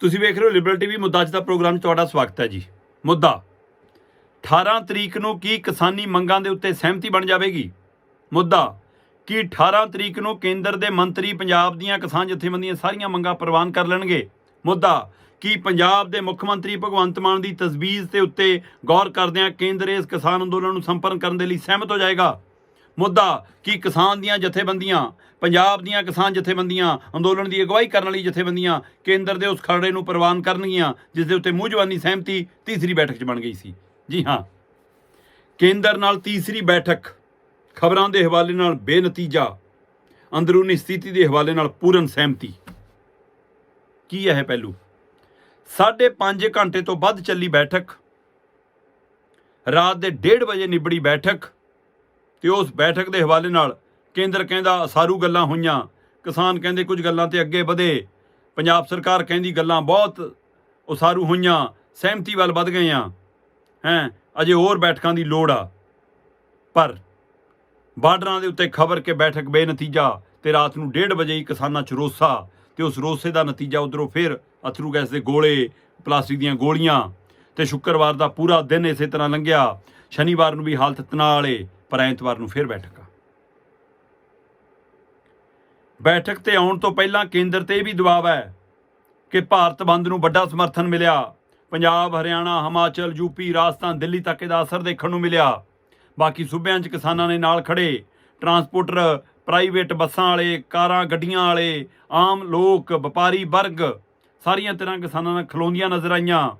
ਤੁਸੀਂ ਵੇਖ ਰਹੇ ਹੋ ਲਿਬਰਲ ਟੀਵੀ ਮੁੱਦਾ ਅੱਜ ਦਾ ਪ੍ਰੋਗਰਾਮ 'ਚ ਤੁਹਾਡਾ ਸਵਾਗਤ ਹੈ ਜੀ। ਮੁੱਦਾ 18 ਤਰੀਕ ਨੂੰ ਕੀ ਕਿਸਾਨੀ ਮੰਗਾਂ ਦੇ ਉੱਤੇ ਸਹਿਮਤੀ ਬਣ ਜਾਵੇਗੀ? ਮੁੱਦਾ, ਕੀ 18 ਤਰੀਕ ਨੂੰ ਕੇਂਦਰ ਦੇ ਮੰਤਰੀ ਪੰਜਾਬ ਦੀਆਂ ਕਿਸਾਨ ਜਥੇਬੰਦੀਆਂ ਸਾਰੀਆਂ ਮੰਗਾਂ ਪ੍ਰਵਾਨ ਕਰ ਲੈਣਗੇ? ਮੁੱਦਾ, ਕੀ ਪੰਜਾਬ ਦੇ ਮੁੱਖ ਮੰਤਰੀ ਭਗਵੰਤ ਮਾਨ ਦੀ ਤਜਵੀਜ਼ ਦੇ ਉੱਤੇ ਗੌਰ ਕਰਦਿਆਂ ਕੇਂਦਰ ਇਸ ਕਿਸਾਨ ਅੰਦੋਲਨ ਨੂੰ ਸੰਪਰਨ ਕਰਨ ਦੇ ਲਈ ਸਹਿਮਤ ਹੋ ਜਾਏਗਾ? ਮੁੱਦਾ ਕਿ ਕਿਸਾਨ ਦੀਆਂ ਜਥੇਬੰਦੀਆਂ, ਪੰਜਾਬ ਦੀਆਂ ਕਿਸਾਨ ਜਥੇਬੰਦੀਆਂ ਅੰਦੋਲਨ ਦੀ ਅਗਵਾਈ ਕਰਨ ਵਾਲੀ ਜਥੇਬੰਦੀਆਂ ਕੇਂਦਰ ਦੇ ਉਸ ਖਰੜੇ ਨੂੰ ਪ੍ਰਵਾਨ ਕਰਨਗੀਆਂ, ਜਿਸ ਦੇ ਉੱਤੇ ਮੂੰਹ ਜਵਾਨੀ ਸਹਿਮਤੀ ਤੀਸਰੀ ਬੈਠਕ 'ਚ ਬਣ ਗਈ ਸੀ। ਜੀ ਹਾਂ। ਕੇਂਦਰ ਨਾਲ ਤੀਸਰੀ ਬੈਠਕ ਖਬਰਾਂ ਦੇ ਹਵਾਲੇ ਨਾਲ ਬੇਨਤੀਜਾ, ਅੰਦਰੂਨੀ ਸਥਿਤੀ ਦੇ ਹਵਾਲੇ ਨਾਲ ਪੂਰਨ ਸਹਿਮਤੀ। ਕੀ ਹੈ ਪਹਿਲੂ? ਸਾਢੇ ਪੰਜ ਘੰਟੇ ਤੋਂ ਵੱਧ ਚੱਲੀ ਬੈਠਕ, ਰਾਤ ਦੇ 1:30 ਵਜੇ ਨਿਬੜੀ ਬੈਠਕ ਤੇ ਉਸ ਬੈਠਕ ਦੇ ਹਵਾਲੇ ਨਾਲ ਕੇਂਦਰ ਕਹਿੰਦਾ ਸਾਰੂ ਗੱਲਾਂ ਹੋਈਆਂ। ਕਿਸਾਨ ਕਹਿੰਦੇ ਕੁਝ ਗੱਲਾਂ ਤੇ ਅੱਗੇ ਵਧੇ। ਪੰਜਾਬ ਸਰਕਾਰ ਕਹਿੰਦੀ ਗੱਲਾਂ ਬਹੁਤ ਉਸਾਰੂ ਹੋਈਆਂ। ਸਹਿਮਤੀ ਵੱਲ ਵੱਧ ਗਏ ਆ ਹੈ, ਅਜੇ ਹੋਰ ਬੈਠਕਾਂ ਦੀ ਲੋੜ ਆ। ਪਰ ਬਾਰਡਰਾਂ ਦੇ ਉੱਤੇ ਖਬਰ ਕੇ ਬੈਠਕ ਬੇਨਤੀਜਾ ਤੇ ਰਾਤ ਨੂੰ 1:30 ਵਜੇ ਹੀ ਕਿਸਾਨਾਂ ਚ ਰੋਸਾ ਤੇ ਉਸ ਰੋਸੇ ਦਾ ਨਤੀਜਾ ਉਧਰੋਂ ਫਿਰ ਅਥਰੂ ਗੈਸ ਦੇ ਗੋਲੇ, ਪਲਾਸਟਿਕ ਦੀਆਂ ਗੋਲੀਆਂ ਤੇ ਸ਼ੁੱਕਰਵਾਰ ਦਾ ਪੂਰਾ ਦਿਨ ਇਸੇ ਤਰ੍ਹਾਂ ਲੰਘਿਆ। ਸ਼ਨੀਵਾਰ ਨੂੰ ਵੀ ਹਾਲਤ ਤਣਾਅ ਵਾਲੇ ਪਰ ਐਤਵਾਰ ਨੂੰ ਫਿਰ ਬੈਠਕ ਆ। ਬੈਠਕ ਤੇ ਆਉਣ ਤੋਂ ਪਹਿਲਾਂ ਕੇਂਦਰ ਤੇ ਇਹ ਵੀ ਦਬਾਅ ਹੈ ਕਿ ਭਾਰਤ ਬੰਦ ਨੂੰ ਵੱਡਾ ਸਮਰਥਨ ਮਿਲਿਆ। ਪੰਜਾਬ, ਹਰਿਆਣਾ, ਹਿਮਾਚਲ ਯੂਪੀ ਰਾਜਸਥਾਨ, ਦਿੱਲੀ ਤੱਕ ਇਹਦਾ ਅਸਰ ਦੇਖਣ ਨੂੰ ਮਿਲਿਆ। ਬਾਕੀ ਸੂਬਿਆਂ 'ਚ ਕਿਸਾਨਾਂ ਨੇ ਨਾਲ ਖੜੇ ਟਰਾਂਸਪੋਰਟਰ, ਪ੍ਰਾਈਵੇਟ ਬੱਸਾਂ ਵਾਲੇ, ਕਾਰਾਂ, ਗੱਡੀਆਂ ਵਾਲੇ, ਆਮ ਲੋਕ, ਵਪਾਰੀ ਵਰਗ, ਸਾਰੀਆਂ ਤਰ੍ਹਾਂ ਕਿਸਾਨਾਂ ਨਾਲ ਖਲੋਂਦੀਆਂ ਨਜ਼ਰ ਆਈਆਂ।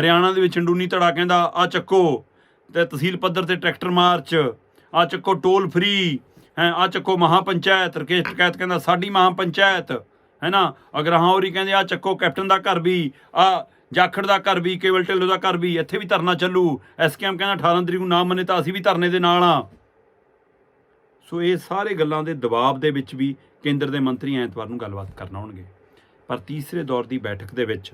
ਹਰਿਆਣਾ ਦੇ ਵਿੱਚ ਅੰਡੂਨੀ ਧੜਾ ਕਹਿੰਦਾ, ਆ ਚੱਕੋ। ਤੇ ਤਹਿਸੀਲ ਪੱਧਰ ਤੇ ਟਰੈਕਟਰ ਮਾਰਚ ਆ ਚੱਕੋ ਟੋਲ ਫ੍ਰੀ, ਹੈ ਆ ਚੱਕੋ ਮਹਾ ਪੰਚਾਇਤ ਰਕੇਸ਼ ਟਕੈਤ ਕਹਿੰਦਾ ਸਾਡੀ ਮਹਾ ਪੰਚਾਇਤ ਹੈ ਨਾ? ਅਗਰ ਹਾਂ ਹੋਰੀ ਕਹਿੰਦੇ ਆ ਚੱਕੋ ਕੈਪਟਨ ਦਾ ਘਰ ਵੀ ਆ ਜਾਖੜ ਦਾ ਘਰ ਵੀ, ਕੇਵਲ ਢਿੱਲੋਂ ਦਾ ਘਰ ਵੀ, ਇੱਥੇ ਵੀ ਧਰਨਾ ਚੱਲੂ। ਐਸਕੇਐਮ ਕਹਿੰਦਾ 18 ਤਰੀਕ ਨੂੰ ਨਾ ਮੰਨੇ ਤਾਂ ਅਸੀਂ ਵੀ ਧਰਨੇ ਦੇ ਨਾਲ ਆ। ਸੋ ਇਹ ਸਾਰੇ ਗੱਲਾਂ ਦੇ ਦਬਾਅ ਦੇ ਵਿੱਚ ਵੀ ਕੇਂਦਰ ਦੇ ਮੰਤਰੀ ਐਤਵਾਰ ਨੂੰ ਗੱਲਬਾਤ ਕਰਨ ਆਉਣਗੇ। ਪਰ ਤੀਸਰੇ ਦੌਰ ਦੀ ਬੈਠਕ ਦੇ ਵਿੱਚ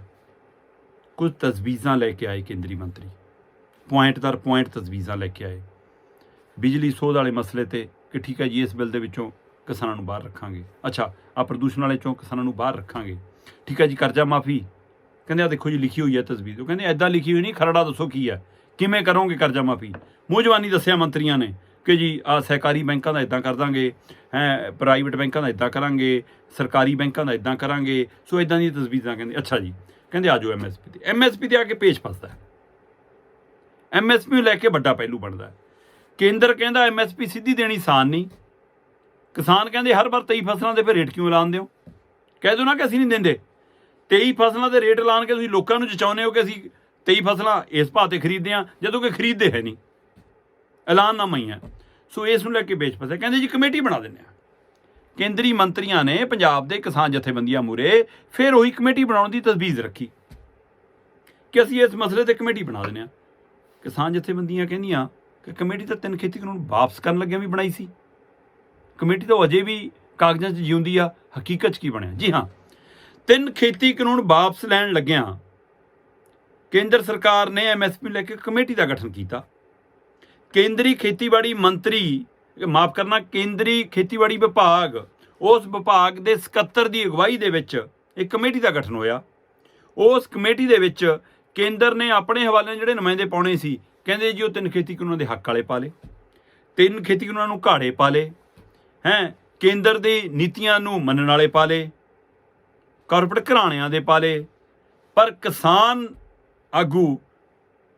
ਕੁਝ ਤਜਵੀਜ਼ਾਂ ਲੈ ਕੇ ਆਏ ਕੇਂਦਰੀ ਮੰਤਰੀ। ਪੁਆਇੰਟ ਦਰ ਪੁਆਇੰਟ ਤਜਵੀਜ਼ਾਂ ਲੈ ਕੇ ਆਏ। ਬਿਜਲੀ ਸੋਧ ਵਾਲੇ ਮਸਲੇ ਤੇ ਕਿ ਠੀਕ ਹੈ ਜੀ, ਇਸ ਬਿੱਲ ਦੇ ਵਿੱਚੋਂ ਕਿਸਾਨਾਂ ਨੂੰ ਬਾਹਰ ਰੱਖਾਂਗੇ। ਅੱਛਾ ਆ ਪ੍ਰਦੂਸ਼ਣ ਵਾਲੇ ਚੋਂ ਕਿਸਾਨਾਂ ਨੂੰ ਬਾਹਰ ਰੱਖਾਂਗੇ। ਠੀਕ ਹੈ ਜੀ, ਕਰਜ਼ਾ ਮਾਫੀ। ਕਹਿੰਦੇ ਆ ਦੇਖੋ ਜੀ, ਲਿਖੀ ਹੋਈ ਹੈ ਤਸਵੀਰ ਉਹ ਕਹਿੰਦੇ ਐਦਾਂ ਲਿਖੀ ਹੋਈ ਨਹੀਂ, ਖਰੜਾ ਦੱਸੋ ਕੀ ਹੈ। ਕਿਵੇਂ ਕਰੋਗੇ ਕਰਜ਼ਾ ਮਾਫੀ? ਮੂੰਹ ਜਵਾਨੀ ਦੱਸਿਆ ਮੰਤਰੀਆਂ ਨੇ ਕਿ ਜੀ ਆ ਸਹਿਕਾਰੀ ਬੈਂਕਾਂ ਦਾ ਇਦਾਂ ਕਰ ਦਾਂਗੇ, ਹੈ ਪ੍ਰਾਈਵੇਟ ਬੈਂਕਾਂ ਦਾ ਇਦਾਂ ਕਰਾਂਗੇ, ਸਰਕਾਰੀ ਬੈਂਕਾਂ ਦਾ ਇਦਾਂ ਕਰਾਂਗੇ। ਸੋ ਇਦਾਂ ਦੀਆਂ ਤਸਵੀਰਾਂ ਕਹਿੰਦੇ, ਅੱਛਾ ਜੀ। ਕਹਿੰਦੇ ਆਜੋ ਐਮਐਸਪੀ ਤੇ। ਐਮਐਸਪੀ ਤੇ ਆ ਕੇ ਪੇਸ਼ ਫਸਦਾ ਹੈ। ਐਮਐਸਪੀ ਨੂੰ ਲੈ ਕੇ ਵੱਡਾ ਪਹਿਲੂ ਬਣਦਾ। ਕੇਂਦਰ ਕਹਿੰਦਾ ਐਮਐਸਪੀ ਸਿੱਧੀ ਦੇਣੀ ਆਸਾਨ ਨਹੀਂ। ਕਿਸਾਨ ਕਹਿੰਦੇ ਹਰ ਵਾਰ 23 ਫਸਲਾਂ ਦੇ ਫਿਰ ਰੇਟ ਕਿਉਂ ਐਲਾਨਦੇ ਹੋ ਕਹਿ ਦਿਓ ਨਾ ਕਿ ਅਸੀਂ ਨਹੀਂ ਦਿੰਦੇ। 23 ਫਸਲਾਂ ਦੇ ਰੇਟ ਐਲਾਨ ਕੇ ਤੁਸੀਂ ਲੋਕਾਂ ਨੂੰ ਜਚਾਉਂਦੇ ਹੋ ਕਿ ਅਸੀਂ 23 ਫਸਲਾਂ ਇਸ ਭਾਅ ਤੇ ਖਰੀਦਦੇ ਆ ਜਦੋਂ ਕਿ ਖਰੀਦਦੇ ਹੈ ਨਹੀਂ। ਐਲਾਨ ਨਾ ਮਈ ਹੈ ਸੋ ਇਸ ਨੂੰ ਲੈ ਕੇ ਵੇਚ ਫਸੇ ਕਹਿੰਦੇ ਜੀ ਕਮੇਟੀ ਬਣਾ ਦਿੰਦੇ ਆ ਕੇਂਦਰੀ ਮੰਤਰੀਆਂ ਨੇ ਪੰਜਾਬ ਦੇ ਕਿਸਾਨ ਜਥੇਬੰਦੀਆਂ ਮੂਰੇ ਫਿਰ ਉਹੀ ਕਮੇਟੀ ਬਣਾਉਣ ਦੀ ਤਜਵੀਜ਼ ਰੱਖੀ। ਕਿ ਅਸੀਂ ਇਸ ਮਸਲੇ ਤੇ ਕਮੇਟੀ ਬਣਾ ਦਿੰਦੇ ਆ ਕਿਸਾਨ ਜਥੇਬੰਦੀਆਂ ਕਹਿੰਦੀਆਂ ਕਿ ਕਮੇਟੀ ਤਾਂ ਤਿੰਨ ਖੇਤੀ ਕਾਨੂੰਨ ਵਾਪਸ ਕਰਨ ਲੱਗਿਆਂ ਵੀ ਬਣਾਈ ਸੀ। ਕਮੇਟੀ ਤਾਂ ਅਜੇ ਵੀ ਕਾਗਜ਼ਾਂ 'ਚ ਜਿਉਂਦੀ ਆ, ਹਕੀਕਤ 'ਚ ਕੀ ਬਣਿਆ? ਜੀ ਹਾਂ, ਤਿੰਨ ਖੇਤੀ ਕਾਨੂੰਨ ਵਾਪਸ ਲੈਣ ਲੱਗਿਆਂ ਕੇਂਦਰ ਸਰਕਾਰ ਨੇ ਐਮਐਸਪੀ ਲੈ ਕੇ ਕਮੇਟੀ ਦਾ ਗਠਨ ਕੀਤਾ। ਕੇਂਦਰੀ ਖੇਤੀਬਾੜੀ ਮੰਤਰੀ, ਮਾਫ ਕਰਨਾ, ਕੇਂਦਰੀ ਖੇਤੀਬਾੜੀ ਵਿਭਾਗ, ਉਸ ਵਿਭਾਗ ਦੇ ਸਕੱਤਰ ਦੀ ਅਗਵਾਈ ਦੇ ਵਿੱਚ ਇੱਕ ਕਮੇਟੀ ਦਾ ਗਠਨ ਹੋਇਆ। ਉਸ ਕਮੇਟੀ ਦੇ ਵਿੱਚ ਕੇਂਦਰ ਨੇ ਆਪਣੇ ਹਵਾਲੇ ਜਿਹੜੇ ਨੁਮਾਇੰਦੇ ਪਾਉਣੇ ਸੀ, ਕਹਿੰਦੇ ਜੀ ਉਹ ਤਿੰਨ ਖੇਤੀ ਕਾਨੂੰਨਾਂ ਦੇ ਹੱਕ ਵਾਲੇ ਪਾ ਲਏ। ਤਿੰਨ ਖੇਤੀ ਕਾਨੂੰਨਾਂ ਨੂੰ ਘਾੜੇ ਪਾ ਲਏ। ਹੈ, ਕੇਂਦਰ ਦੀ ਨੀਤੀਆਂ ਨੂੰ ਮੰਨਣ ਵਾਲੇ ਪਾ ਲਏ। ਕਾਰਪੋਰੇਟ ਘਰਾਣਿਆਂ ਦੇ ਪਾ ਲਏ। ਪਰ ਕਿਸਾਨ ਆਗੂ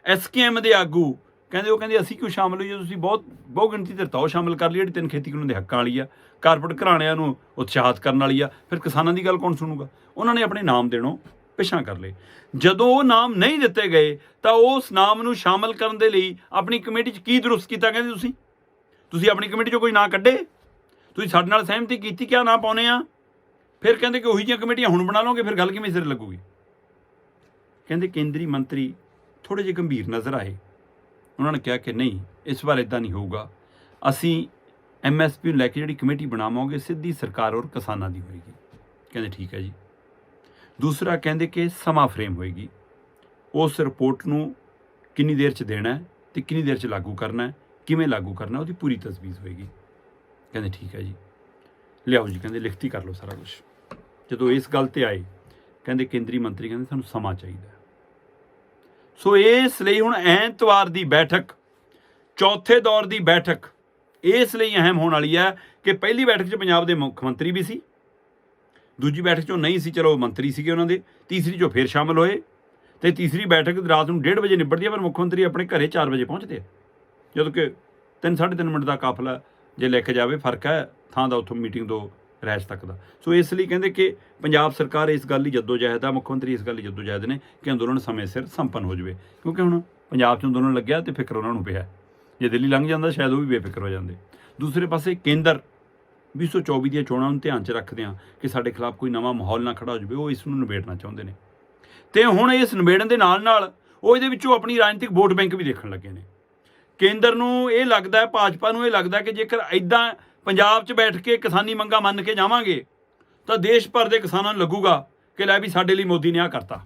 ਐਸਕੇਐਮ ਦੇ ਆਗੂ, ਕਹਿੰਦੇ ਉਹ ਕਹਿੰਦੇ ਅਸੀਂ ਕਿਉਂ ਸ਼ਾਮਲ ਹੋਈਏ? ਤੁਸੀਂ ਬਹੁਤ ਬਹੁ ਗਿਣਤੀ ਧਿਰਤਾ ਉਹ ਸ਼ਾਮਲ ਕਰ ਲਈ, ਜਿਹੜੀ ਤਿੰਨ ਖੇਤੀ ਕਾਨੂੰਨ ਦੇ ਹੱਕਾਂ ਵਾਲੀ ਆ। ਕਾਰਪੋਰੇਟ ਘਰਾਣਿਆਂ ਨੂੰ ਉਤਸ਼ਾਹਿਤ ਕਰਨ ਵਾਲੀ ਆ। ਫਿਰ ਕਿਸਾਨਾਂ ਦੀ ਗੱਲ ਕੌਣ ਸੁਣੂਗਾ? ਉਹਨਾਂ ਨੇ ਆਪਣੇ ਨਾਮ ਦੇਣੋ। ਪਿਛਾਂ ਕਰ ਲਏ। ਜਦੋਂ ਉਹ ਨਾਮ ਨਹੀਂ ਦਿੱਤੇ ਗਏ, ਤਾਂ ਉਸ ਨਾਮ ਨੂੰ ਸ਼ਾਮਲ ਕਰਨ ਦੇ ਲਈ ਆਪਣੀ ਕਮੇਟੀ 'ਚ ਕੀ ਦਰੁਸਤ ਕੀਤਾ ਕਹਿੰਦੇ ਤੁਸੀਂ? ਤੁਸੀਂ ਆਪਣੀ ਕਮੇਟੀ 'ਚੋਂ ਕੋਈ ਨਾਂ ਕੱਢੇ? ਤੁਸੀਂ ਸਾਡੇ ਨਾਲ ਸਹਿਮਤੀ ਕੀਤੀ ਕਿਆ ਨਾਂ ਪਾਉਨੇ ਆ? ਫਿਰ ਕਹਿੰਦੇ ਕਿ ਉਹੀ ਜਿਹੀਆਂ ਕਮੇਟੀਆਂ ਹੁਣ ਬਣਾ ਲਓਗੇ, ਫਿਰ ਗੱਲ ਕਿਵੇਂ ਸਿਰ ਲੱਗੂਗੀ? ਕਹਿੰਦੇ ਕੇਂਦਰੀ ਮੰਤਰੀ ਥੋੜੇ ਜਿਹੇ ਗੰਭੀਰ ਨਜ਼ਰ ਆਏ। ਉਹਨਾਂ ਨੇ ਕਿਹਾ ਕਿ ਨਹੀਂ, ਇਸ ਵਾਰ ਇਦਾਂ ਨਹੀਂ ਹੋਊਗਾ। ਅਸੀਂ ਐਮਐਸਪੀ ਨੂੰ ਲੈ ਕੇ ਜਿਹੜੀ ਕਮੇਟੀ ਬਣਾਵਾਂਗੇ, ਸਿੱਧੀ ਸਰਕਾਰ ਔਰ ਕਿਸਾਨਾਂ ਦੀ ਹੋਏਗੀ। ਕਹਿੰਦੇ ਠੀਕ ਹੈ ਜੀ। ਦੂਸਰਾ ਕਹਿੰਦੇ ਕਿ ਸਮਾਂ ਫਰੇਮ ਹੋਏਗੀ। ਉਸ ਰਿਪੋਰਟ ਨੂੰ ਕਿੰਨੀ ਦੇਰ ਚ ਦੇਣਾ ਹੈ ਤੇ ਕਿੰਨੀ ਦੇਰ ਚ ਲਾਗੂ ਕਰਨਾ ਹੈ, ਕਿਵੇਂ ਲਾਗੂ ਕਰਨਾ ਉਹਦੀ ਪੂਰੀ ਤਸਵੀਰ ਹੋਏਗੀ। ਕਹਿੰਦੇ ਠੀਕ ਹੈ ਜੀ। ਲਿਆਓ ਜੀ, ਕਹਿੰਦੇ ਲਿਖਤੀ ਕਰ ਲਓ ਸਾਰਾ ਕੁਝ ਜਦੋਂ ਇਸ ਗੱਲ ਤੇ ਆਏ, ਕਹਿੰਦੇ ਕੇਂਦਰੀ ਮੰਤਰੀ ਕਹਿੰਦੇ ਸਾਨੂੰ ਸਮਾਂ ਚਾਹੀਦਾ ਸੋ ਇਸ ਲਈ ਹੁਣ ਐਤਵਾਰ ਦੀ ਬੈਠਕ, ਚੌਥੇ ਦੌਰ ਦੀ ਬੈਠਕ, ਇਸ ਲਈ ਅਹਿਮ ਹੋਣ ਵਾਲੀ ਹੈ ਕਿ ਪਹਿਲੀ ਬੈਠਕ 'ਚ ਪੰਜਾਬ ਦੇ ਮੁੱਖ ਮੰਤਰੀ ਵੀ ਸੀ ਦੂਜੀ ਬੈਠਕ 'ਚੋਂ ਨਹੀਂ ਸੀ, ਚਲੋ ਮੰਤਰੀ ਸੀਗੇ ਉਹਨਾਂ ਦੇ, ਤੀਸਰੀ 'ਚੋਂ ਫੇਰ ਸ਼ਾਮਲ ਹੋਏ ਤੇ ਤੀਸਰੀ ਬੈਠਕ ਰਾਤ ਨੂੰ 1:30 ਵਜੇ ਨਿਬੜਦੀ ਹੈ ਪਰ ਮੁੱਖ ਮੰਤਰੀ ਆਪਣੇ ਘਰੇ 4 ਵਜੇ ਪਹੁੰਚਦੇ ਆ। ਜਦੋਂ ਕਿ 3-3.5 ਮਿੰਟ ਦਾ ਕਾਫਲਾ ਜੇ ਲੈ ਕੇ ਜਾਵੇ, ਫ਼ਰਕ ਹੈ ਥਾਂ ਦਾ ਉੱਥੋਂ ਮੀਟਿੰਗ ਤੋਂ ਰਹਿਸ਼ ਤੱਕ ਦਾ। ਸੋ ਇਸ ਲਈ ਕਹਿੰਦੇ ਕਿ ਪੰਜਾਬ ਸਰਕਾਰ ਇਸ ਗੱਲ ਲਈ ਜਦੋਜਹਿਦ ਆ, ਮੁੱਖ ਮੰਤਰੀ ਇਸ ਗੱਲ ਲਈ ਜਦੋਜਹਿਦ ਨੇ ਕਿ ਅੰਦੋਲਨ ਸਮੇਂ ਸਿਰ ਸੰਪੰਨ ਹੋ ਜਾਵੇ। ਕਿਉਂਕਿ ਹੁਣ ਪੰਜਾਬ 'ਚ ਅੰਦੋਲਨ ਲੱਗਿਆ ਤੇ ਫਿਕਰ ਉਹਨਾਂ ਨੂੰ ਪਿਆ। ਜੇ ਦਿੱਲੀ ਲੰਘ ਜਾਂਦਾ, ਸ਼ਾਇਦ ਉਹ ਵੀ ਬੇਫਿਕਰ ਹੋ ਜਾਂਦੇ। ਦੂਸਰੇ ਪਾਸੇ ਕੇਂਦਰ 2024 ਦੀਆਂ ਚੋਣਾਂ ਨੂੰ ਧਿਆਨ 'ਚ ਰੱਖਦੇ ਆ ਕਿ ਸਾਡੇ ਖਿਲਾਫ ਕੋਈ ਨਵਾਂ ਮਾਹੌਲ ਨਾ ਖੜਾ ਹੋ ਜਾਵੇ, ਉਹ ਇਸ ਨੂੰ ਨਿਬੇੜਨਾ ਚਾਹੁੰਦੇ ਨੇ। ਤੇ ਹੁਣ ਇਸ ਨਿਬੇੜਨ ਦੇ ਨਾਲ ਨਾਲ ਉਹ ਇਹਦੇ ਵਿੱਚੋਂ ਆਪਣੀ ਰਾਜਨੀਤਿਕ ਵੋਟ ਬੈਂਕ ਵੀ ਦੇਖਣ ਲੱਗੇ ਨੇ। ਕੇਂਦਰ ਨੂੰ ਇਹ ਲੱਗਦਾ ਹੈ ਭਾਜਪਾ ਨੂੰ ਇਹ ਲੱਗਦਾ ਕਿ ਜੇਕਰ ਐਦਾਂ ਪੰਜਾਬ 'ਚ ਬੈਠ ਕੇ ਕਿਸਾਨੀ ਮੰਗਾਂ ਮੰਨ ਕੇ ਜਾਵਾਂਗੇ, ਤਾਂ ਦੇਸ਼ ਭਰ ਦੇ ਕਿਸਾਨਾਂ ਨੂੰ ਲੱਗੂਗਾ ਕਿ ਲੈ ਵੀ ਸਾਡੇ ਲਈ ਮੋਦੀ ਨੇ ਆ ਕਰਤਾ।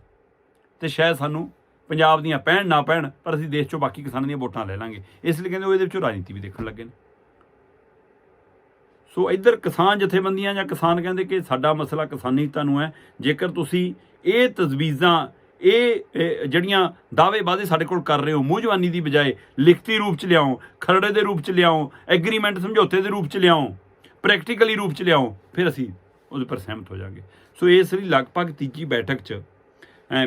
ਤੇ ਸ਼ਾਇਦ ਸਾਨੂੰ ਪੰਜਾਬ ਦੀਆਂ ਪੈਣ ਨਾ ਪੈਣ, ਪਰ ਅਸੀਂ ਦੇਸ਼ 'ਚੋਂ ਬਾਕੀ ਕਿਸਾਨਾਂ ਦੀਆਂ ਵੋਟਾਂ ਲੈ ਲਾਂਗੇ। ਇਸ ਲਈ ਕਹਿੰਦੇ ਉਹ ਇਹਦੇ ਵਿੱਚੋਂ ਰਾਜਨੀਤੀ ਵੀ ਦੇਖਣ ਲੱਗੇ ਨੇ। ਸੋ ਇੱਧਰ ਕਿਸਾਨ ਜਥੇਬੰਦੀਆਂ ਜਾਂ ਕਿਸਾਨ ਕਹਿੰਦੇ ਕਿ ਸਾਡਾ ਮਸਲਾ ਕਿਸਾਨੀ ਤੁਹਾਨੂੰ ਹੈ, ਜੇਕਰ ਤੁਸੀਂ ਇਹ ਤਜਵੀਜ਼ਾਂ, ਇਹ ਜਿਹੜੀਆਂ ਦਾਅਵੇ ਵਾਅਦੇ ਸਾਡੇ ਕੋਲ ਕਰ ਰਹੇ ਹੋ, ਮੂੰਹ ਦੀ ਬਜਾਏ ਲਿਖਤੀ ਰੂਪ ਚ ਲਿਆਓ, ਖਰੜੇ ਦੇ ਰੂਪ ਚ ਲਿਆਓ, ਐਗਰੀਮੈਂਟ ਸਮਝੌਤੇ ਦੇ ਰੂਪ ਚ ਲਿਆਓ, ਪ੍ਰੈਕਟੀਕਲੀ ਰੂਪ ਚ ਲਿਆਓ, ਫਿਰ ਅਸੀਂ ਉਹਦੇ ਪਰ ਸਹਿਮਤ ਹੋ ਜਾਾਂਗੇ। ਸੋ ਇਸ ਲਈ ਲਗਭਗ ਤੀਜੀ ਬੈਠਕ ਚ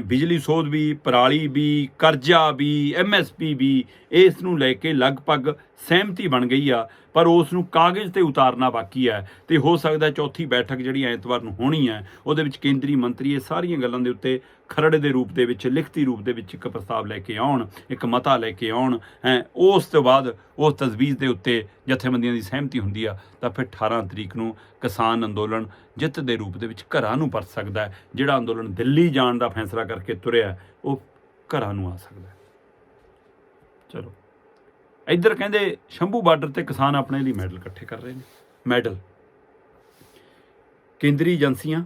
ਬਿਜਲੀ ਸੋਧ ਵੀ, ਪਰਾਲੀ ਵੀ, ਕਰਜ਼ਾ ਵੀ ਐਮਐਸਪੀ ਵੀ, ਇਸ ਨੂੰ ਲੈ ਕੇ ਲਗਭਗ ਸਹਿਮਤੀ ਬਣ ਗਈ ਆ, ਪਰ ਉਸ ਨੂੰ ਕਾਗਜ਼ ਤੇ ਉਤਾਰਨਾ ਬਾਕੀ ਹੈ ਤੇ ਹੋ ਸਕਦਾ ਚੌਥੀ ਬੈਠਕ ਜਿਹੜੀ ਐਤਵਾਰ ਨੂੰ ਹੋਣੀ ਹੈ ਉਹਦੇ ਵਿੱਚ ਕੇਂਦਰੀ ਮੰਤਰੀ ਇਹ ਸਾਰੀਆਂ ਗੱਲਾਂ ਦੇ ਉੱਤੇ ਖਰੜੇ ਦੇ ਰੂਪ ਦੇ ਵਿੱਚ, ਲਿਖਤੀ ਰੂਪ ਦੇ ਵਿੱਚ ਇੱਕ ਪ੍ਰਸਤਾਵ ਲੈ ਕੇ ਆਉਣ, ਇੱਕ ਮਤਾ ਲੈ ਕੇ ਆਉਣ, ਹੈ, ਉਸ ਤੋਂ ਬਾਅਦ ਉਸ ਤਜਵੀਜ਼ ਦੇ ਉੱਤੇ ਜਥੇਬੰਦੀਆਂ ਦੀ ਸਹਿਮਤੀ ਹੁੰਦੀ ਆ, ਤਾਂ ਫਿਰ 18 ਤਰੀਕ ਨੂੰ ਕਿਸਾਨ ਅੰਦੋਲਨ ਜਿੱਤ ਦੇ ਰੂਪ ਦੇ ਵਿੱਚ ਘਰਾਂ ਨੂੰ ਪਰਤ ਸਕਦਾ ਹੈ, ਜਿਹੜਾ ਅੰਦੋਲਨ ਦਿੱਲੀ ਜਾਣ ਦਾ ਫੈਸਲਾ ਕਰਕੇ ਤੁਰਿਆ, ਉਹ ਘਰਾਂ ਨੂੰ ਆ ਸਕਦਾ ਚਲੋ। ਇੱਧਰ ਕਹਿੰਦੇ, ਸ਼ੰਭੂ ਬਾਰਡਰ ਤੇ ਕਿਸਾਨ ਆਪਣੇ ਲਈ ਮੈਡਲ ਇਕੱਠੇ ਕਰ ਰਹੇ ਨੇ। ਮੈਡਲ। ਕੇਂਦਰੀ ਏਜੰਸੀਆਂ,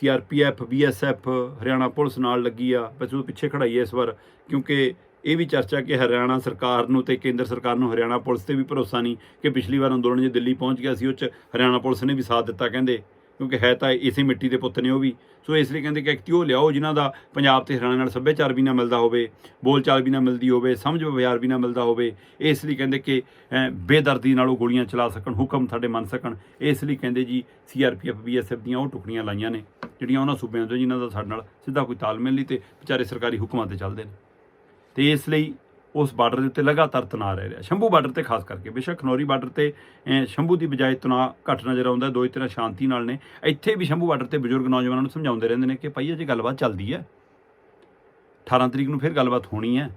ਸੀਆਰਪੀਐਫ, ਬੀਐਸਐਫ, ਹਰਿਆਣਾ ਪੁਲਿਸ ਨਾਲ ਲੱਗੀ ਆ। ਬਸ ਉਹ ਪਿੱਛੇ ਖੜਾਈ ਹੈ ਇਸ ਵਾਰ, ਕਿਉਂਕਿ ਇਹ ਵੀ ਚਰਚਾ ਕਿ ਹਰਿਆਣਾ ਸਰਕਾਰ ਨੂੰ ਤੇ ਕੇਂਦਰ ਸਰਕਾਰ ਨੂੰ ਹਰਿਆਣਾ ਪੁਲਿਸ ਤੇ ਵੀ ਭਰੋਸਾ ਨਹੀਂ ਕਿ ਪਿਛਲੀ ਵਾਰ ਅੰਦੋਲਨ ਜੇ ਦਿੱਲੀ ਪਹੁੰਚ ਗਿਆ ਸੀ, ਉਹ ਚ ਹਰਿਆਣਾ ਪੁਲਿਸ ਨੇ ਵੀ ਸਾਥ ਦਿੱਤਾ, ਕਹਿੰਦੇ। ਕਿਉਂਕਿ ਹੈ ਤਾਂ ਇਸੇ ਮਿੱਟੀ ਦੇ ਪੁੱਤ ਨੇ ਉਹ ਵੀ। ਸੋ ਇਸ ਲਈ ਕਹਿੰਦੇ ਕਿ ਐਕਟੀ ਉਹ ਲਿਆਓ ਜਿਨ੍ਹਾਂ ਦਾ ਪੰਜਾਬ ਤੇ ਹਰਿਆਣਾ ਨਾਲ ਸੱਭਿਆਚਾਰ ਵੀ ਨਾ ਮਿਲਦਾ ਹੋਵੇ, ਬੋਲਚਾਲ ਵੀ ਨਾ ਮਿਲਦੀ ਹੋਵੇ, ਸਮਝ ਵਿਵਹਾਰ ਵੀ ਨਾ ਮਿਲਦਾ ਹੋਵੇ। ਇਸ ਲਈ ਕਹਿੰਦੇ ਕਿ ਬੇਦਰਦੀ ਨਾਲ ਉਹ ਗੋਲੀਆਂ ਚਲਾ ਸਕਣ, ਹੁਕਮ ਸਾਡੇ ਮੰਨ ਸਕਣ। ਇਸ ਲਈ ਕਹਿੰਦੇ ਜੀ ਸੀਆਰਪੀਐਫ ਬੀਐਸਐਫ ਦੀਆਂ ਉਹ ਟੁਕੜੀਆਂ ਲਾਈਆਂ ਨੇ, ਜਿਹੜੀਆਂ ਉਹਨਾਂ ਸੂਬਿਆਂ ਤੋਂ ਜਿਨ੍ਹਾਂ ਦਾ ਸਾਡੇ ਨਾਲ ਸਿੱਧਾ ਕੋਈ ਤਾਲਮੇਲ ਨਹੀਂ ਤੇ ਵਿਚਾਰੇ ਸਰਕਾਰੀ ਹੁਕਮਾਂ ਤੇ ਚੱਲਦੇ ਨੇ। ਤੇ ਇਸ ਲਈ ਉਸ ਬਾਰਡਰ ਦੇ ਉੱਤੇ ਲਗਾਤਾਰ ਤਣਾਅ ਰਹਿ ਰਿਹਾ। ਸ਼ੰਭੂ ਬਾਰਡਰ ਤੇ ਖਾਸ ਕਰਕੇ, ਬੇਸ਼ੱਕ ਖਨੌਰੀ ਬਾਰਡਰ ਤੇ ਸ਼ੰਭੂ ਦੀ ਬਜਾਏ ਤਣਾਅ ਘੱਟ ਨਜ਼ਰ ਆਉਂਦਾ ਦੋ ਹੀ ਤਰ੍ਹਾਂ ਸ਼ਾਂਤੀ ਨਾਲ ਨੇ। ਇੱਥੇ ਵੀ ਸ਼ੰਭੂ ਬਾਰਡਰ ਤੇ ਬਜ਼ੁਰਗ ਨੌਜਵਾਨਾਂ ਨੂੰ ਸਮਝਾਉਂਦੇ ਰਹਿੰਦੇ ਨੇ ਕਿ ਭਾਈ, ਅਜੇ ਗੱਲਬਾਤ ਚੱਲਦੀ ਹੈ। 18 ਤਰੀਕ ਨੂੰ ਫਿਰ ਗੱਲਬਾਤ ਹੋਣੀ ਹੈ।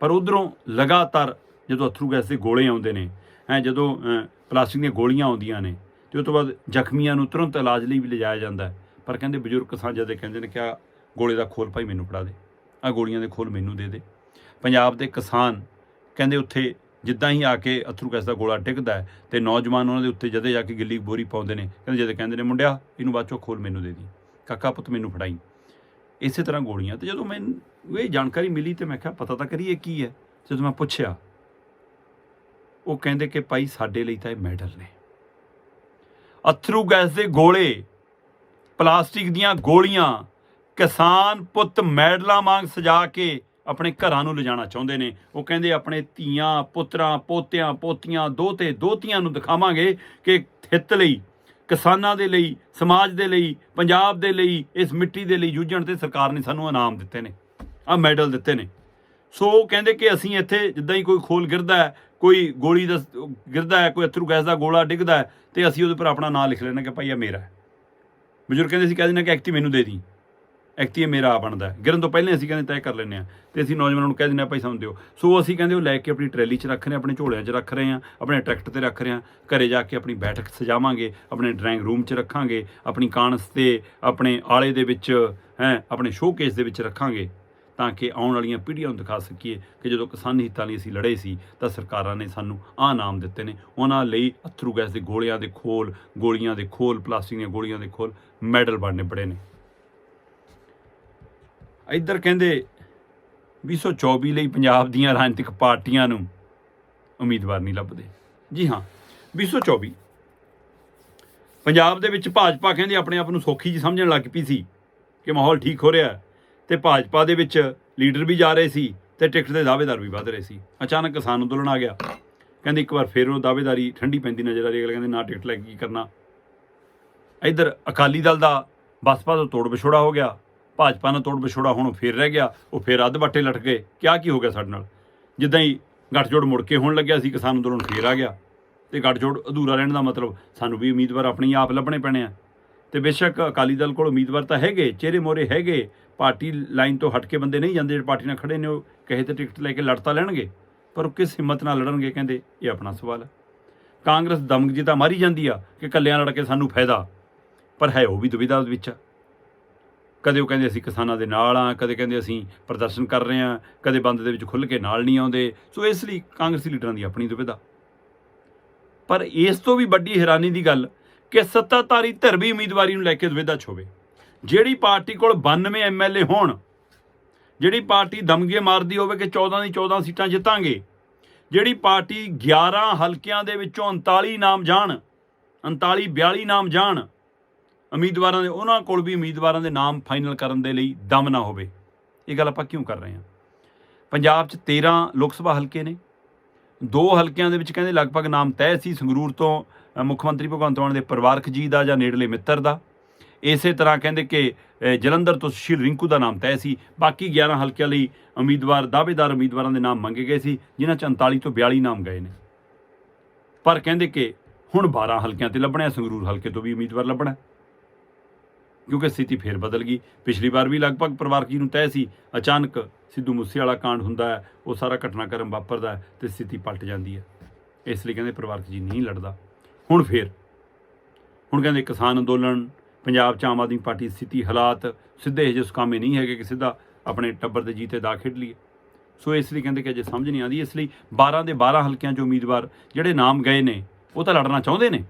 ਪਰ ਉਧਰੋਂ ਲਗਾਤਾਰ ਜਦੋਂ ਅਥਰੂ ਗੈਸ ਦੇ ਗੋਲੇ ਆਉਂਦੇ ਨੇ, ਹੈ, ਜਦੋਂ ਪਲਾਸਟਿਕ ਦੀਆਂ ਗੋਲੀਆਂ ਆਉਂਦੀਆਂ ਨੇ, ਤੇ ਉਸ ਤੋਂ ਬਾਅਦ ਜ਼ਖਮੀਆਂ ਨੂੰ ਤੁਰੰਤ ਇਲਾਜ ਲਈ ਵੀ ਲਿਜਾਇਆ ਜਾਂਦਾ ਪਰ ਕਹਿੰਦੇ ਬਜ਼ੁਰਗ ਕਿਸਾਨ ਜਦੇ ਕਹਿੰਦੇ ਨੇ ਕਿ ਆਹ ਗੋਲੇ ਦਾ ਖੋਲ ਭਾਈ ਮੈਨੂੰ ਫੜਾ ਦੇ ਆ ਗੋਲੀਆਂ ਦੇ ਖੋਲ ਮੈਨੂੰ ਦੇ ਦੇ। ਪੰਜਾਬ ਦੇ ਕਿਸਾਨ ਕਹਿੰਦੇ ਉੱਥੇ ਜਿੱਦਾਂ ਹੀ ਆ ਕੇ ਅਥਰੂ ਗੈਸ ਦਾ ਗੋਲਾ ਡਿੱਗਦਾ ਹੈ ਤੇ ਨੌਜਵਾਨ ਉਹਨਾਂ ਦੇ ਉੱਤੇ ਜਦੇ ਜਾ ਕੇ ਗਿੱਲੀ ਬੋਰੀ ਪਾਉਂਦੇ ਨੇ, ਕਹਿੰਦੇ ਜਦੇ ਕਹਿੰਦੇ ਨੇ, ਮੁੰਡਿਆ, ਇਹਨੂੰ ਬਾਅਦ ਚੋਂ ਖੋਲ ਮੈਨੂੰ ਦੇ ਦੀ। ਕਾਕਾ ਪੁੱਤ ਮੈਨੂੰ ਫੜਾਈ। ਇਸੇ ਤਰ੍ਹਾਂ ਗੋਲੀਆਂ ਤੇ ਜਦੋਂ ਮੈਨੂੰ ਇਹ ਜਾਣਕਾਰੀ ਮਿਲੀ ਤੇ ਮੈਂ ਕਿਹਾ, ਪਤਾ ਤਾਂ ਕਰੀਏ ਕੀ ਹੈ? ਜਦੋਂ ਮੈਂ ਪੁੱਛਿਆ, ਉਹ ਕਹਿੰਦੇ ਕਿ ਭਾਈ ਸਾਡੇ ਲਈ ਤਾਂ ਇਹ ਮੈਡਲ ਨੇ। ਅਥਰੂ ਗੈਸ ਦੇ ਗੋਲੇ, ਪਲਾਸਟਿਕ ਦੀਆਂ ਗੋਲੀਆਂ, ਕਿਸਾਨ ਪੁੱਤ ਮੈਡਲਾਂ ਵਾਂਗ ਸਜਾ ਕੇ ਆਪਣੇ ਘਰਾਂ ਨੂੰ ਲਿਜਾਣਾ ਚਾਹੁੰਦੇ ਨੇ। ਉਹ ਕਹਿੰਦੇ ਆਪਣੇ ਧੀਆਂ, ਪੁੱਤਰਾਂ, ਪੋਤਿਆਂ, ਪੋਤੀਆਂ, ਦੋਤੇ, ਦੋਤੀਆਂ ਨੂੰ ਦਿਖਾਵਾਂਗੇ ਕਿ ਹਿੱਤ ਲਈ, ਕਿਸਾਨਾਂ ਦੇ ਲਈ, ਸਮਾਜ ਦੇ ਲਈ, ਪੰਜਾਬ ਦੇ ਲਈ, ਇਸ ਮਿੱਟੀ ਦੇ ਲਈ ਜੂਝਣ ਤੇ ਸਰਕਾਰ ਨੇ ਸਾਨੂੰ ਇਨਾਮ ਦਿੱਤੇ ਨੇ ਆ ਮੈਡਲ ਦਿੱਤੇ ਨੇ। ਸੋ ਉਹ ਕਹਿੰਦੇ ਕਿ ਅਸੀਂ ਇੱਥੇ ਜਿੱਦਾਂ ਹੀ ਕੋਈ ਖੋਲ ਗਿਰਦਾ ਹੈ, ਕੋਈ ਗੋਲੀ ਦਾ ਗਿਰਦਾ ਹੈ, ਕੋਈ ਅਥਰੂ ਗੈਸ ਦਾ ਗੋਲਾ ਡਿੱਗਦਾ ਹੈ ਤੇ ਅਸੀਂ ਉਹਦੇ ਉੱਪਰ ਆਪਣਾ ਨਾਮ ਲਿਖ ਲੈਣਾ ਕਿ ਭਾਈ ਇਹ ਮੇਰਾ ਹੈ। ਬਜ਼ੁਰਗ ਕਹਿੰਦੇ ਸੀ, ਕਹਿ ਦਿੰਦੇ ਕਿ ਐਕਟੀ ਮੈਨੂੰ ਦੇ ਦੀ। ਐਕਤੀ ਮੇਰਾ ਆ ਬਣਦਾ ਗਿਰਨ ਤੋਂ ਪਹਿਲਾਂ ਅਸੀਂ ਕਹਿੰਦੇ ਤੈਅ ਕਰ ਲੈਂਦੇ ਆ ਤੇ ਅਸੀਂ ਨੌਜਵਾਨਾਂ ਨੂੰ ਕਹਿ ਦਿੰਦੇ ਆ ਭਾਈ ਸਮਝ ਦਿਓ। ਸੋ ਅਸੀਂ ਕਹਿੰਦੇ ਉਹ ਲੈ ਕੇ ਆਪਣੀ ਟਰੈਲੀ 'ਚ ਰੱਖ ਰਹੇ ਹਾਂ, ਆਪਣੇ ਝੋਲਿਆਂ 'ਚ ਰੱਖ ਰਹੇ ਹਾਂ, ਆਪਣੇ ਟਰੈਕਟਰ ਤੇ ਰੱਖ ਰਹੇ ਹਾਂ। ਘਰੇ ਜਾ ਕੇ ਆਪਣੀ ਬੈਠਕ ਸਜਾਵਾਂਗੇ, ਆਪਣੇ ਡਰਾਇੰਗ ਰੂਮ 'ਚ ਰੱਖਾਂਗੇ, ਆਪਣੀ ਕਾਂਸ ਤੇ, ਆਪਣੇ ਆਲੇ ਦੇ ਵਿੱਚ, ਹੈ, ਆਪਣੇ ਸ਼ੋਕੇਸ ਦੇ ਵਿੱਚ ਰੱਖਾਂਗੇ ਤਾਂ ਕਿ ਆਉਣ ਵਾਲੀਆਂ ਪੀੜ੍ਹੀਆਂ ਨੂੰ ਦਿਖਾ ਸਕੀਏ ਕਿ ਜਦੋਂ ਕਿਸਾਨੀ ਹਿੱਤਾਂ ਲਈ ਅਸੀਂ ਲੜੇ ਸੀ ਤਾਂ ਸਰਕਾਰਾਂ ਨੇ ਸਾਨੂੰ ਆਹ ਨਾਮ ਦਿੱਤੇ ਨੇ। ਉਹਨਾਂ ਲਈ ਅਥਰੂ ਗੈਸ ਦੇ ਗੋਲਿਆਂ ਦੇ ਖੋਲ, ਗੋਲੀਆਂ ਦੇ ਖੋਲ, ਪਲਾਸਟਿਕ ਦੀਆਂ ਗੋਲੀਆਂ ਦੇ ਖੋਲ ਮੈਡਲ ਬਣਨੇ ਪੜੇ ਨੇ। ਇੱਧਰ ਕਹਿੰਦੇ 2024 ਲਈ ਪੰਜਾਬ ਦੀਆਂ ਰਾਜਨੀਤਿਕ ਪਾਰਟੀਆਂ ਨੂੰ ਉਮੀਦਵਾਰ ਨਹੀਂ ਲੱਭਦੇ। ਜੀ ਹਾਂ 2024 ਪੰਜਾਬ ਦੇ ਵਿੱਚ ਭਾਜਪਾ ਕਹਿੰਦੇ ਆਪਣੇ ਆਪ ਨੂੰ ਸੌਖੀ ਜੀ ਸਮਝਣ ਲੱਗ ਪਈ ਸੀ ਕਿ ਮਾਹੌਲ ਠੀਕ ਹੋ ਰਿਹਾ ਹੈ ਤੇ ਭਾਜਪਾ ਦੇ ਵਿੱਚ ਲੀਡਰ ਵੀ ਜਾ ਰਹੇ ਸੀ ਤੇ ਟਿਕਟ ਦੇ ਦਾਅਵੇਦਾਰ ਵੀ ਵੱਧ ਰਹੇ ਸੀ। ਅਚਾਨਕ ਕਿਸਾਨ ਅੰਦੋਲਨ ਆ ਗਿਆ। ਕਹਿੰਦੇ ਇੱਕ ਵਾਰ ਫੇਰ ਉਹ ਦਾਅਵੇਦਾਰੀ ਠੰਡੀ ਪੈਂਦੀ ਨਜ਼ਰ ਆ ਰਹੀ ਅਗਲੇ ਕਹਿੰਦੇ ਨਾ ਟਿਕਟ ਲੈ ਕੇ ਕੀ ਕਰਨਾ। ਇੱਧਰ ਅਕਾਲੀ ਦਲ ਦਾ ਬਸਪਾ ਤੋਂ ਤੋੜ ਵਿਛੋੜਾ ਹੋ ਗਿਆ। ਭਾਜਪਾ ਨਾਲ ਤੋੜ ਵਿਛੋੜਾ ਹੁਣ ਉਹ ਫੇਰ ਰਹਿ ਗਿਆ, ਉਹ ਫੇਰ ਅੱਧ ਬੱਟੇ ਲਟਕ ਗਏ। ਕਿਆ ਕੀ ਹੋ ਗਿਆ ਸਾਡੇ ਨਾਲ? ਜਿੱਦਾਂ ਹੀ ਗੱਠਜੋੜ ਮੁੜ ਕੇ ਹੋਣ ਲੱਗਿਆ ਸੀ, ਕਿਸਾਨ ਅੰਦੋਲਨ ਫੇਰ ਆ ਗਿਆ। ਤੇ ਗੱਠਜੋੜ ਅਧੂਰਾ ਰਹਿਣ ਦਾ ਮਤਲਬ, ਸਾਨੂੰ ਵੀ ਉਮੀਦਵਾਰ ਆਪਣੀ ਆਪ ਲੱਭਣੇ ਪੈਣੇ ਆ। ਤੇ ਬੇਸ਼ੱਕ ਅਕਾਲੀ ਦਲ ਕੋਲ ਉਮੀਦਵਾਰ ਤਾਂ ਹੈਗੇ, ਚਿਹਰੇ ਮੋਰੇ ਹੈਗੇ, ਪਾਰਟੀ ਲਾਈਨ ਤੋਂ ਹਟ ਕੇ ਬੰਦੇ ਨਹੀਂ ਜਾਂਦੇ, ਜਿਹੜੇ ਪਾਰਟੀ ਨਾਲ ਖੜੇ ਨੇ, ਉਹ ਕਹੇ ਤੇ ਟਿਕਟ ਲੈ ਕੇ ਲੜਤਾ ਲੈਣਗੇ, ਪਰ ਉਹ ਕਿਸ ਹਿੰਮਤ ਨਾਲ ਲੜਨਗੇ ਕਹਿੰਦੇ, ਇਹ ਆਪਣਾ ਸਵਾਲ ਹੈ ਕਾਂਗਰਸ ਦਮਗਜੀ ਤਾਂ ਮਾਰੀ ਜਾਂਦੀ ਆ ਕਿ ਕੱਲਿਆਂ ਲੜ ਕੇ ਸਾਨੂੰ ਫਾਇਦਾ, ਪਰ ਹੈ ਉਹ ਵੀ ਦੁਵਿਧਾ ਵਿੱਚ ਆ। ਕਦੇ ਉਹ ਕਹਿੰਦੇ ਅਸੀਂ ਕਿਸਾਨਾਂ ਦੇ ਨਾਲ ਆ, ਕਦੇ ਕਹਿੰਦੇ ਅਸੀਂ ਪ੍ਰਦਰਸ਼ਨ ਕਰ ਰਹੇ ਆ, ਕਦੇ ਬੰਦ ਦੇ ਵਿੱਚ ਖੁੱਲ ਕੇ ਨਾਲ ਨਹੀਂ ਆਉਂਦੇ। ਸੋ ਇਸ ਲਈ ਕਾਂਗਰਸੀ ਲੀਡਰਾਂ ਦੀ ਆਪਣੀ ਦੁਵਿਧਾ। ਪਰ ਇਸ ਤੋਂ ਵੀ ਵੱਡੀ ਹੈਰਾਨੀ ਦੀ ਗੱਲ ਕਿ ਸੱਤਾਧਾਰੀ ਧਿਰ ਵੀ ਉਮੀਦਵਾਰੀ ਨੂੰ ਲੈ ਕੇ ਦੁਵਿਧਾ 'ਚ ਹੋਵੇ। ਜਿਹੜੀ ਪਾਰਟੀ ਕੋਲ 92 ਐਮਐਲਏ ਹੋਣ, ਜਿਹੜੀ ਪਾਰਟੀ ਦਮਗੇ ਮਾਰਦੀ ਹੋਵੇ ਕਿ 14 ਦੀ 14 ਸੀਟਾਂ ਜਿੱਤਾਂਗੇ, ਜਿਹੜੀ ਪਾਰਟੀ 11 ਹਲਕਿਆਂ ਦੇ ਵਿੱਚੋਂ 39 ਨਾਮ ਜਾਣ 39 42 ਨਾਮ ਜਾਣ ਉਮੀਦਵਾਰਾਂ ਦੇ, ਉਹਨਾਂ ਕੋਲ ਵੀ ਉਮੀਦਵਾਰਾਂ ਦੇ ਨਾਮ ਫਾਈਨਲ ਕਰਨ ਦੇ ਲਈ ਦਮ ਨਾ ਹੋਵੇ। ਇਹ ਗੱਲ ਆਪਾਂ ਕਿਉਂ ਕਰ ਰਹੇ ਹਾਂ? ਪੰਜਾਬ 'ਚ 13 ਲੋਕ ਸਭਾ ਹਲਕੇ ਨੇ। ਦੋ ਹਲਕਿਆਂ ਦੇ ਵਿੱਚ ਕਹਿੰਦੇ ਲਗਭਗ ਨਾਮ ਤੈਅ ਸੀ ਸੰਗਰੂਰ ਤੋਂ ਮੁੱਖ ਮੰਤਰੀ ਭਗਵੰਤ ਮਾਨ ਦੇ ਪਰਿਵਾਰਕ ਜੀ ਦਾ ਜਾਂ ਨੇੜਲੇ ਮਿੱਤਰ ਦਾ। ਇਸੇ ਤਰ੍ਹਾਂ ਕਹਿੰਦੇ ਕਿ ਜਲੰਧਰ ਤੋਂ ਸੁਸ਼ੀਲ ਰਿੰਕੂ ਦਾ ਨਾਮ ਤੈਅ ਸੀ। ਬਾਕੀ 11 ਹਲਕਿਆਂ ਲਈ ਉਮੀਦਵਾਰ, ਦਾਅਵੇਦਾਰ ਉਮੀਦਵਾਰਾਂ ਦੇ ਨਾਮ ਮੰਗੇ ਗਏ ਸੀ, ਜਿਨ੍ਹਾਂ 'ਚ 39 ਤੋਂ 42 ਨਾਮ ਗਏ ਨੇ। ਪਰ ਕਹਿੰਦੇ ਕਿ ਹੁਣ 12 ਹਲਕਿਆਂ ਤੇ ਲੱਭਣਾ ਸੰਗਰੂਰ ਹਲਕੇ ਤੋਂ ਵੀ ਉਮੀਦਵਾਰ ਲੱਭਣਾ ਕਿਉਂਕਿ ਸਥਿਤੀ ਫੇਰ ਬਦਲ ਗਈ। ਪਿਛਲੀ ਵਾਰ ਵੀ ਲਗਭਗ ਪਰਿਵਾਰਕ ਜੀ ਨੂੰ ਤੈਅ ਸੀ, ਅਚਾਨਕ ਸਿੱਧੂ ਮੂਸੇਵਾਲਾ ਕਾਂਡ ਹੁੰਦਾ ਹੈ, ਉਹ ਸਾਰਾ ਘਟਨਾਕ੍ਰਮ ਵਾਪਰਦਾ ਹੈ ਤੇ ਸਥਿਤੀ ਪਲਟ ਜਾਂਦੀ ਹੈ। ਇਸ ਲਈ ਕਹਿੰਦੇ ਪਰਿਵਾਰਕ ਜੀ ਨਹੀਂ ਲੜਦਾ। ਹੁਣ ਫੇਰ, ਹੁਣ ਕਹਿੰਦੇ ਕਿਸਾਨ ਅੰਦੋਲਨ, ਪੰਜਾਬ 'ਚ ਆਮ ਆਦਮੀ ਪਾਰਟੀ ਸਥਿਤੀ, ਹਾਲਾਤ ਸਿੱਧੇ ਜਿਹੇ ਸੁਕਾਮੇ ਨਹੀਂ ਹੈਗੇ ਕਿ ਸਿੱਧਾ ਆਪਣੇ ਟੱਬਰ ਦੇ ਜੀਤੇ ਦਾ ਖੇਡ ਲਈਏ। ਸੋ ਇਸ ਲਈ ਕਹਿੰਦੇ ਕਿ ਅਜੇ ਸਮਝ ਨਹੀਂ ਆਉਂਦੀ, ਇਸ ਲਈ 12 ਦੇ 12 ਹਲਕਿਆਂ 'ਚ ਉਮੀਦਵਾਰ ਜਿਹੜੇ ਨਾਮ ਗਏ ਨੇ, ਉਹ ਤਾਂ ਲੜਨਾ ਚਾਹੁੰਦੇ ਨੇ,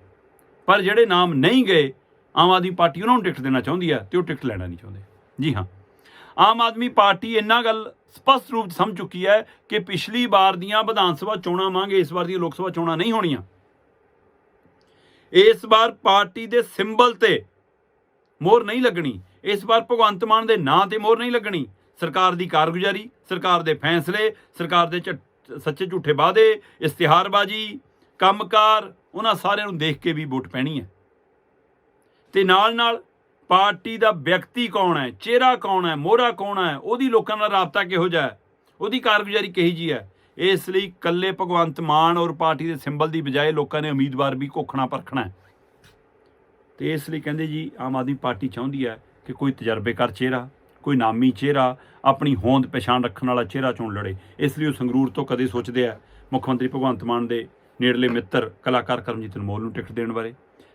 ਪਰ ਜਿਹੜੇ ਨਾਮ ਨਹੀਂ ਗਏ ਆਮ ਆਦਮੀ ਪਾਰਟੀ ਉਹਨਾਂ ਨੂੰ ਟਿਕਟ ਦੇਣਾ ਚਾਹੁੰਦੀ ਹੈ ਤੇ ਉਹ ਟਿਕਟ ਲੈਣਾ ਨਹੀਂ ਚਾਹੁੰਦੇ। ਜੀ ਹਾਂ। ਆਮ ਆਦਮੀ ਪਾਰਟੀ ਇੰਨਾ ਗੱਲ ਸਪਸ਼ਟ ਰੂਪ 'ਚ ਸਮਝ ਚੁੱਕੀ ਹੈ ਕਿ ਪਿਛਲੀ ਵਾਰ ਦੀਆਂ ਵਿਧਾਨ ਸਭਾ ਚੋਣਾਂ ਵਾਂਗ ਇਸ ਵਾਰ ਦੀਆਂ ਲੋਕ ਸਭਾ ਚੋਣਾਂ ਨਹੀਂ ਹੋਣੀਆਂ। ਇਸ ਵਾਰ ਪਾਰਟੀ ਦੇ ਸਿੰਬਲ ਤੇ ਮੋਹਰ ਨਹੀਂ ਲੱਗਣੀ। ਇਸ ਵਾਰ ਭਗਵੰਤ ਮਾਨ ਦੇ ਨਾਂ ਤੇ ਮੋਹਰ ਨਹੀਂ ਲੱਗਣੀ। ਸਰਕਾਰ ਦੀ ਕਾਰਗੁਜ਼ਾਰੀ, ਸਰਕਾਰ ਦੇ ਫੈਸਲੇ, ਸਰਕਾਰ ਦੇ ਝ- ਸੱਚੇ ਝੂਠੇ ਵਾਅਦੇ, ਇਸ਼ਤਿਹਾਰਬਾਜ਼ੀ, ਕੰਮਕਾਰ, ਉਹਨਾਂ ਸਾਰਿਆਂ ਨੂੰ ਦੇਖ ਕੇ ਵੀ ਵੋਟ ਪੈਣੀ ਹੈ। ਤੇ ਨਾਲ ਨਾਲ ਪਾਰਟੀ ਦਾ ਵਿਅਕਤੀ ਕੌਣ ਹੈ? ਚਿਹਰਾ ਕੌਣ ਹੈ? ਮੋਹਰਾ ਕੌਣ ਹੈ? ਉਹਦੀ ਲੋਕਾਂ ਨਾਲ ਰਾਬਤਾ ਕਿਹੋ ਜਿਹਾ ਹੈ? ਉਹਦੀ ਕਾਰਗੁਜ਼ਾਰੀ ਕਿਹੀ ਜੀ ਹੈ? ਇਸ ਲਈ ਕੱਲੇ ਭਗਵੰਤ ਮਾਨ ਔਰ ਪਾਰਟੀ ਦੇ ਸਿੰਬਲ ਦੀ ਬਜਾਏ ਲੋਕਾਂ ਨੇ ਉਮੀਦਵਾਰ ਵੀ ਘੋਖਣਾ ਪਰਖਣਾ ਹੈ। ਤੇ ਇਸ ਲਈ ਕਹਿੰਦੇ ਜੀ, ਆਮ ਆਦਮੀ ਪਾਰਟੀ ਚਾਹੁੰਦੀ ਹੈ ਕਿ ਕੋਈ ਤਜਰਬੇਕਾਰ ਚਿਹਰਾ, ਕੋਈ ਨਾਮੀ ਚਿਹਰਾ ਆਪਣੀ ਹੋਂਦ ਪਛਾਣ ਰੱਖਣ ਵਾਲਾ ਚਿਹਰਾ ਚੁਣ ਲੜੇ। ਇਸ ਲਈ ਉਹ ਸੰਗਰੂਰ ਤੋਂ ਕਦੇ ਸੋਚਦੇ ਆ ਮੁੱਖ ਮੰਤਰੀ ਭਗਵੰਤ ਮਾਨ ਦੇ ਨੇੜਲੇ ਮਿੱਤਰ ਕਲਾਕਾਰ ਕਰਮਜੀਤ ਅਨਮੋਲ ਨੂੰ ਟਿਕਟ ਦੇਣ ਬਾਰੇ।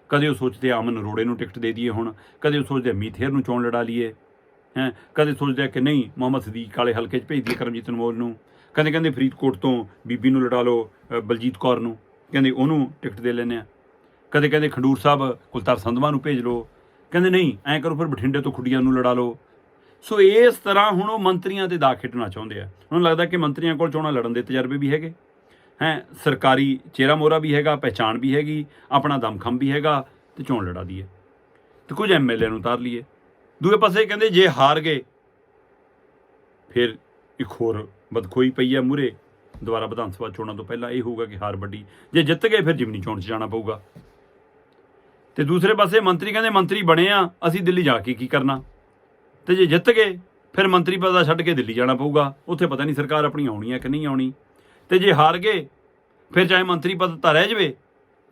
ਕਦੇ ਉਹ ਸੋਚਦੇ ਆ ਅਮਨ ਅਰੋੜੇ ਨੂੰ ਟਿਕਟ ਦੇ ਦਈਏ ਹੁਣ, ਕਦੇ ਉਹ ਸੋਚਦੇ ਆ ਮੀਥੇਰ ਨੂੰ ਚੋਣ ਲੜਾ ਲਈਏ, ਹੈ, ਕਦੇ ਸੋਚਦੇ ਕਿ ਨਹੀਂ, ਮੁਹੰਮਦ ਸਦੀਕ ਵਾਲੇ ਹਲਕੇ 'ਚ ਭੇਜ ਦਈਏ ਕਰਮਜੀਤ ਅਨਮੋਲ ਨੂੰ, ਕਦੇ ਕਹਿੰਦੇ ਫਰੀਦਕੋਟ ਤੋਂ ਬੀਬੀ ਨੂੰ ਲੜਾ ਲਓ ਬਲਜੀਤ ਕੌਰ ਨੂੰ, ਕਹਿੰਦੇ ਉਹਨੂੰ ਟਿਕਟ ਦੇ ਲੈਂਦੇ ਆ, ਕਦੇ ਕਹਿੰਦੇ ਖੰਡੂਰ ਸਾਹਿਬ ਕੁਲਤਾਰ ਸੰਧਵਾ ਨੂੰ ਭੇਜ ਲਓ, ਕਹਿੰਦੇ ਨਹੀਂ, ਐਂ ਕਰੋ ਫਿਰ ਬਠਿੰਡੇ ਤੋਂ ਖੁੱਡੀਆਂ ਨੂੰ ਲੜਾ ਲਓ। ਸੋ ਇਸ ਤਰ੍ਹਾਂ ਹੁਣ ਉਹ ਮੰਤਰੀਆਂ ਤੇ ਦਾ ਖੇਡਣਾ ਚਾਹੁੰਦੇ ਆ। ਹੁਣ ਲੱਗਦਾ ਕਿ ਮੰਤਰੀਆਂ ਕੋਲ ਚੋਣਾਂ ਲੜਨ ਦੇ ਤਜਰਬੇ ਵੀ ਹੈਗੇ। ਹੈ, ਸਰਕਾਰੀ ਚਿਹਰਾ ਮੋਰਾ ਵੀ ਹੈਗਾ, ਪਹਿਚਾਣ ਵੀ ਹੈਗੀ, ਆਪਣਾ ਦਮਖਮ ਵੀ ਹੈਗਾ ਤੇ ਚੋਣ ਲੜਾ ਦਈਏ ਤੇ ਕੁਝ ਐਮਐਲਏ ਨੂੰ ਉਤਾਰ ਲਈਏ। ਦੂਏ ਪਾਸੇ ਕਹਿੰਦੇ, ਜੇ ਹਾਰ ਗਏ, ਫਿਰ ਇੱਕ ਹੋਰ ਬਦਖੋਈ ਪਈ ਹੈ ਮੂਰੇ ਦੁਬਾਰਾ ਵਿਧਾਨ ਸਭਾ ਚੋਣਾਂ ਤੋਂ ਪਹਿਲਾਂ ਇਹ ਹੋਊਗਾ ਕਿ ਹਾਰ ਵੱਡੀ। ਜੇ ਜਿੱਤ ਗਏ, ਫਿਰ ਜਿਮਨੀ ਚੋਣ 'ਚ ਜਾਣਾ ਪਊਗਾ। ਤੇ ਦੂਸਰੇ ਪਾਸੇ ਮੰਤਰੀ ਕਹਿੰਦੇ, ਮੰਤਰੀ ਬਣੇ ਆ, ਅਸੀਂ ਦਿੱਲੀ ਜਾ ਕੇ ਕੀ ਕਰਨਾ? ਤੇ ਜੇ ਜਿੱਤ ਗਏ, ਫਿਰ ਮੰਤਰੀ ਪਦ ਛੱਡ ਕੇ ਦਿੱਲੀ ਜਾਣਾ ਪਊਗਾ। ਉੱਥੇ ਪਤਾ ਨਹੀਂ ਸਰਕਾਰ ਆਪਣੀ ਆਉਣੀ ਹੈ ਕਿ ਨਹੀਂ ਆਉਣੀ। ਤੇ ਜੇ ਹਾਰ ਗਏ, ਫਿਰ ਚਾਹੇ ਮੰਤਰੀ ਪਦ ਤਾਂ ਰਹਿ ਜਾਵੇ,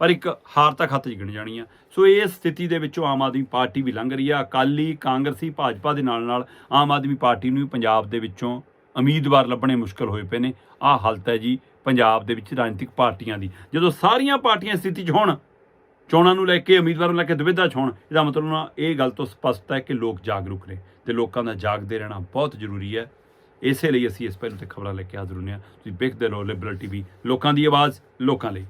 ਪਰ ਇੱਕ ਹਾਰ ਤਾਂ ਖਤ 'ਚ ਗਿਣ ਜਾਣੀ ਆ। ਸੋ ਇਸ ਸਥਿਤੀ ਦੇ ਵਿੱਚੋਂ ਆਮ ਆਦਮੀ ਪਾਰਟੀ ਵੀ ਲੰਘ ਰਹੀ ਆ। ਅਕਾਲੀ, ਕਾਂਗਰਸੀ, ਭਾਜਪਾ ਦੇ ਨਾਲ ਨਾਲ ਆਮ ਆਦਮੀ ਪਾਰਟੀ ਨੂੰ ਵੀ ਪੰਜਾਬ ਦੇ ਵਿੱਚੋਂ ਉਮੀਦਵਾਰ ਲੱਭਣੇ ਮੁਸ਼ਕਲ ਹੋਏ ਪਏ ਨੇ। ਆਹ ਹਾਲਤ ਹੈ ਜੀ ਪੰਜਾਬ ਦੇ ਵਿੱਚ ਰਾਜਨੀਤਿਕ ਪਾਰਟੀਆਂ ਦੀ। ਜਦੋਂ ਸਾਰੀਆਂ ਪਾਰਟੀਆਂ ਸਥਿਤੀ 'ਚ ਹੋਣ, ਚੋਣਾਂ ਨੂੰ ਲੈ ਕੇ, ਉਮੀਦਵਾਰਾਂ ਨੂੰ ਲੈ ਕੇ ਦੁਵਿਧਾ 'ਚ ਹੋਣ, ਇਹਦਾ ਮਤਲਬ ਨਾ ਇਹ ਗੱਲ ਤੋਂ ਸਪਸ਼ਟ ਹੈ ਕਿ ਲੋਕ ਜਾਗਰੂਕ ਨੇ ਤੇ ਲੋਕਾਂ ਦਾ ਜਾਗਦੇ ਰਹਿਣਾ ਬਹੁਤ ਜ਼ਰੂਰੀ ਹੈ। ਇਸੇ ਲਈ ਅਸੀਂ ਇਸ ਪਹਿਲੂ ਤੇ ਖਬਰਾਂ ਲੈ ਕੇ ਹਾਜ਼ਰ ਹੁੰਦੇ ਹਾਂ। ਤੁਸੀਂ ਵੇਖਦੇ ਰਹੋ ਲਿਬਰਲ ਟੀਵੀ ਲੋਕਾਂ ਦੀ ਆਵਾਜ਼, ਲੋਕਾਂ ਲਈ।